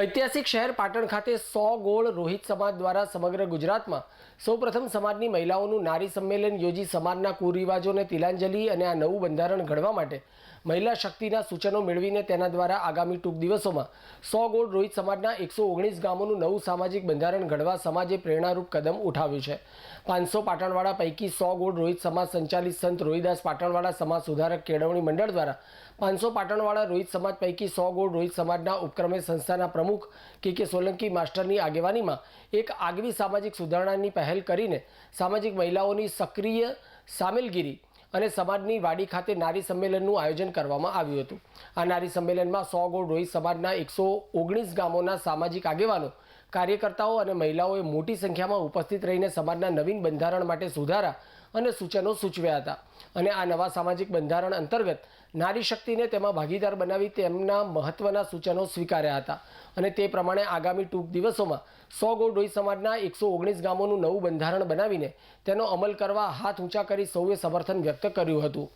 ઐતિહાસિક શહેર પાટણ ખાતે સો ગોળ રોહિત સમાજ દ્વારા સમગ્ર ગુજરાતમાં સૌપ્રથમ સમાજની મહિલાઓનું નારી સંમેલન યોજી સમાજના કુરિવાજોને તિલાંજલિ અને આ નવું બંધારણ ઘડવા માટે મહિલા શક્તિના સૂચનો મેળવીને તેના દ્વારા આગામી ટૂંક દિવસોમાં સો ગોળ રોહિત સમાજના એકસો ઓગણીસ ગામોનું નવું સામાજિક બંધારણ ઘડવા સમાજે પ્રેરણારૂપ કદમ ઉઠાવ્યું છે. પાંચસો પાટણવાળા પૈકી સો ગોળ રોહિત સમાજ સંચાલિત સંત રોહિદાસ પાટણવાળા સમાજ સુધારક કેળવણી મંડળ દ્વારા પાંચસો પાટણવાળા રોહિત સમાજ પૈકી સો ગોળ રોહિત સમાજના ઉપક્રમે સંસ્થાના પ્રમુખ કે કે સોલંકી માસ્ટરની આગેવાનીમાં એક આગવી સામાજિક સુધારણાની પહેલ કરીને સામાજિક મહિલાઓની સક્રિય સામેલગીરી અને સમાજની વાડી ખાતે નારી સંમેલનનું આયોજન કરવામાં આવ્યું હતું. આ નારી સંમેલનમાં સો ગોળ રોહિત સમાજના એકસો ઓગણીસ ગામોના સામાજિક આગેવાનો, કાર્યકર્તાઓ અને મહિલાઓએ મોટી સંખ્યામાં ઉપસ્થિત રહીને સમાજના નવીન બંધારણ માટે સુધારા અને સૂચનો સૂચવ્યા હતા. અને આ નવા સામાજિક બંધારણ અંતર્ગત નારી શક્તિને તેમાં ભાગીદાર બનાવી તેમના મહત્વના સૂચનો સ્વીકાર્યા હતા. અને તે પ્રમાણે આગામી ટૂંક દિવસોમાં સો રોહિત સમાજના એકસો ઓગણીસ ગામોનું નવું બંધારણ બનાવીને તેનો અમલ કરવા હાથ ઊંચા કરી સૌએ સમર્થન વ્યક્ત કર્યું હતું.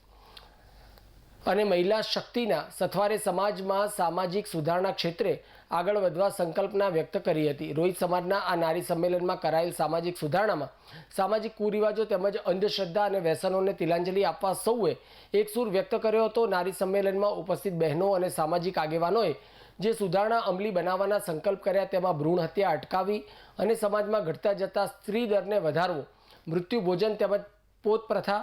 અને મહિલા શક્તિના સથવારે સમાજમાં સામાજિક સુધારણા ક્ષેત્રે આગળ વધવા સંકલ્પના વ્યક્ત કરી હતી. રોહિત સમાજના આ નારી સંમેલનમાં કરાયેલ સામાજિક સુધારણામાં સામાજિક કુરિવાજો તેમજ અંધશ્રદ્ધા અને વ્યસનોને તિલાંજલિ આપવા સૌએ એક સૂર વ્યક્ત કર્યો હતો. નારી સંમેલનમાં ઉપસ્થિત બહેનો અને સામાજિક આગેવાનોએ જે સુધારણા અમલી બનાવવાના સંકલ્પ કર્યા તેમાં ભ્રૂણ હત્યા અટકાવી અને સમાજમાં ઘટતા જતા સ્ત્રી દરને વધારવો, મૃત્યુ ભોજન તેમજ પોત પ્રથા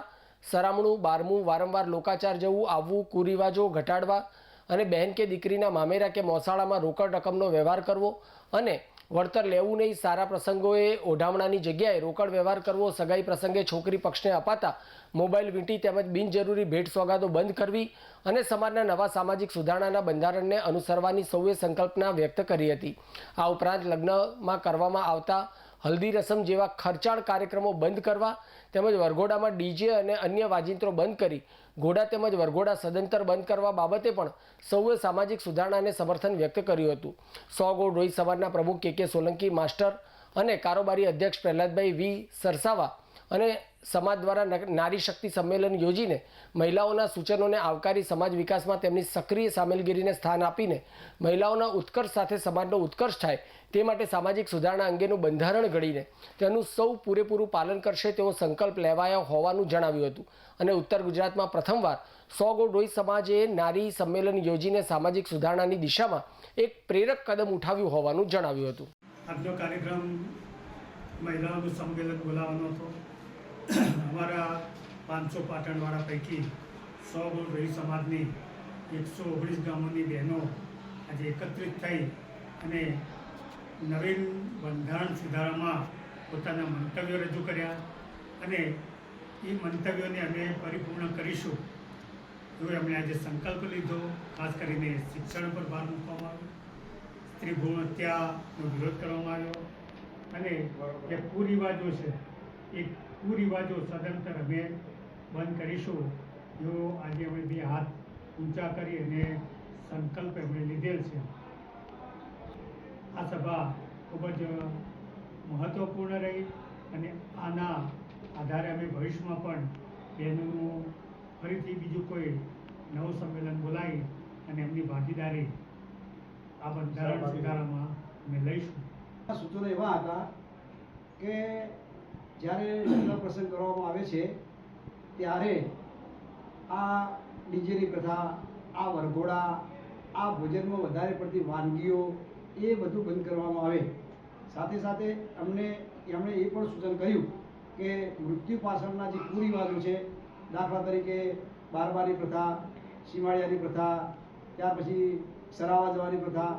સરામણું, બારમું વારંવાર લોકાચાર જવું આવવું, કુરિવાજો ઘટાડવા અને બહેન કે દીકરીના મામેરા કે મોસાળામાં રોકડ રકમનો વ્યવહાર કરવો અને વળતર લેવું નહીં. સારા પ્રસંગોએ ઓઢામણાની જગ્યાએ રોકડ વ્યવહાર કરવો, સગાઈ પ્રસંગે છોકરી પક્ષને અપાતા, મોબાઈલ વીંટી તેમજ બિનજરૂરી ભેટ સોગાદો બંધ કરવી અને સમાજના નવા સામાજિક સુધારણાના બંધારણને અનુસરવાની સૌએ સંકલ્પના વ્યક્ત કરી હતી. આ ઉપરાંત લગ્નમાં કરવામાં આવતા હલ્દી રસમ જેવા ખર્ચાળ કાર્યક્રમો બંધ કરવા તેમજ વરઘોડામાં ડીજે અને અન્ય વાજિંત્રો બંધ કરી ઘોડા તેમજ વરઘોડા સદંતર બંધ કરવા બાબતે પણ સૌએ સામાજિક સુધારણાને સમર્થન વ્યક્ત કર્યું હતું. સો ગોળ રોહિત સમાજના પ્રમુખ કે કે સોલંકી માસ્ટર અને કારોબારી અધ્યક્ષ પ્રહલાદભાઈ વી સરસાવા અને સમાજ દ્વારા નારી શક્તિ સંમેલન યોજીને મહિલાઓના સૂચનોને આવકારી સમાજ વિકાસમાં તેમની સક્રિય સામેલગીરીને સ્થાન આપીને મહિલાઓના ઉત્કર્ષ સાથે સમાજનો ઉત્કર્ષ થાય તે માટે સામાજિક સુધારણા અંગેનું બંધારણ ઘડીને તેનું સૌ પૂરેપૂરું પાલન કરશે તેવો સંકલ્પ લેવાયો હોવાનું જણાવ્યું હતું. અને ઉત્તર ગુજરાતમાં પ્રથમવાર સો ગોડોઈ સમાજે નારી સંમેલન યોજીને સામાજિક સુધારણાની દિશામાં એક પ્રેરક કદમ ઉઠાવ્યું હોવાનું જણાવ્યું હતું. આજનો કાર્યક્રમ મહિલાઓનું સંમેલન બોલાવવાનો હતો. અમારા પાંચસો પાટણવાળા પૈકી સો ગુણ રહી સમાજની એકસો ઓગણીસ ગામોની બહેનો આજે એકત્રિત થઈ અને નવીન બંધારણ સુધારામાં પોતાના મંતવ્યો રજૂ કર્યા અને એ મંતવ્યોને અમે પરિપૂર્ણ કરીશું એવો એમણે આજે સંકલ્પ લીધો, ખાસ કરીને શિક્ષણ પર ભાર મૂકવામાં આવ્યો. સ્ત્રી ભૂણ હત્યાનો વિરોધ કરવામાં આવ્યો અને જે કુરિવાજો છે એ કુરિવાજો સદંતર અમે બંધ કરીશું. એવો આજે અમે બે હાથ ઊંચા કરી અને સંકલ્પ એમણે લીધેલ છે. આ સભા ખૂબ જ મહત્વપૂર્ણ રહી અને આના આધારે અમે ભવિષ્યમાં પણ બહેનોનું ફરીથી બીજું કોઈ નવું સંમેલન બોલાવી અને એમની ભાગીદારી આ બંધારણ સુધારામાં અમે લઈશું. સૂચનો એવા હતા કે જ્યારે લગ્ન પ્રસંગ કરવામાં આવે છે, ત્યારે આ ડીજેની પ્રથા, આ વરઘોડા, આ ભોજનમાં વધારે પડતી વાનગીઓ એ બધું બંધ કરવામાં આવે. સાથે સાથે અમને, એમણે એ પણ સૂચન કર્યું કે મૃત્યુ પાછળના જે કુરિવાજો છે, દાખલા તરીકે બારબારી પ્રથા શિવાળિયાની પ્રથા, ત્યાર પછી સરાવા જવાની પ્રથા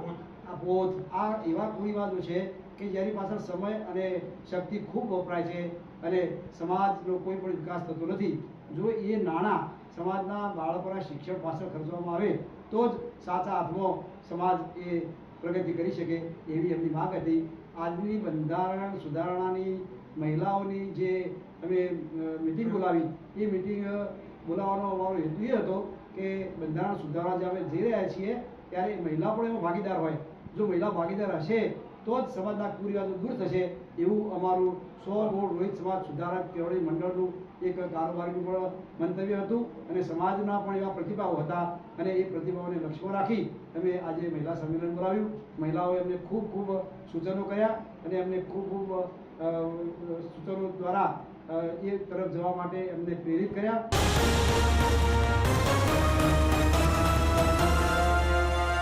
આ બોધ, આ એવા કુરિવાજો છે કે જેની પાછળ સમય અને શક્તિ ખૂબ વપરાય છે અને સમાજનો કોઈ પણ વિકાસ થતો નથી. જો એ નાણાં સમાજના બાળકોના શિક્ષણ પાછળ ખર્ચવામાં આવે, તો જ સાચા અર્થમાં સમાજ એ પ્રગતિ કરી શકે એવી એમની માંગ હતી. આજની બંધારણ સુધારણાની મહિલાઓની જે અમે મિટિંગ બોલાવી, એ મિટિંગ બોલાવવાનો અમારો હેતુ એ હતો કે બંધારણ સુધારવા જે અમે જઈ રહ્યા છીએ, ત્યારે મહિલા પણ એમાં ભાગીદાર હોય. જો મહિલા ભાગીદાર હશે તો જ સમાજના કુરિવાજો દૂર થશે. એવું અમારું સો ગોળ રોહિત સમાજ સુધારક કેળવણી મંડળનું એક કારોબારીનું પણ મંતવ્ય હતું અને સમાજના પણ એવા પ્રતિભાવો હતા અને એ પ્રતિભાવોને લક્ષ્યમાં રાખી અમે આજે મહિલા સંમેલન બોલાવ્યું. મહિલાઓએ અમને ખૂબ ખૂબ સૂચનો કર્યા અને અમને ખૂબ ખૂબ સૂચનો દ્વારા એ તરફ જવા માટે અમને પ્રેરિત કર્યા.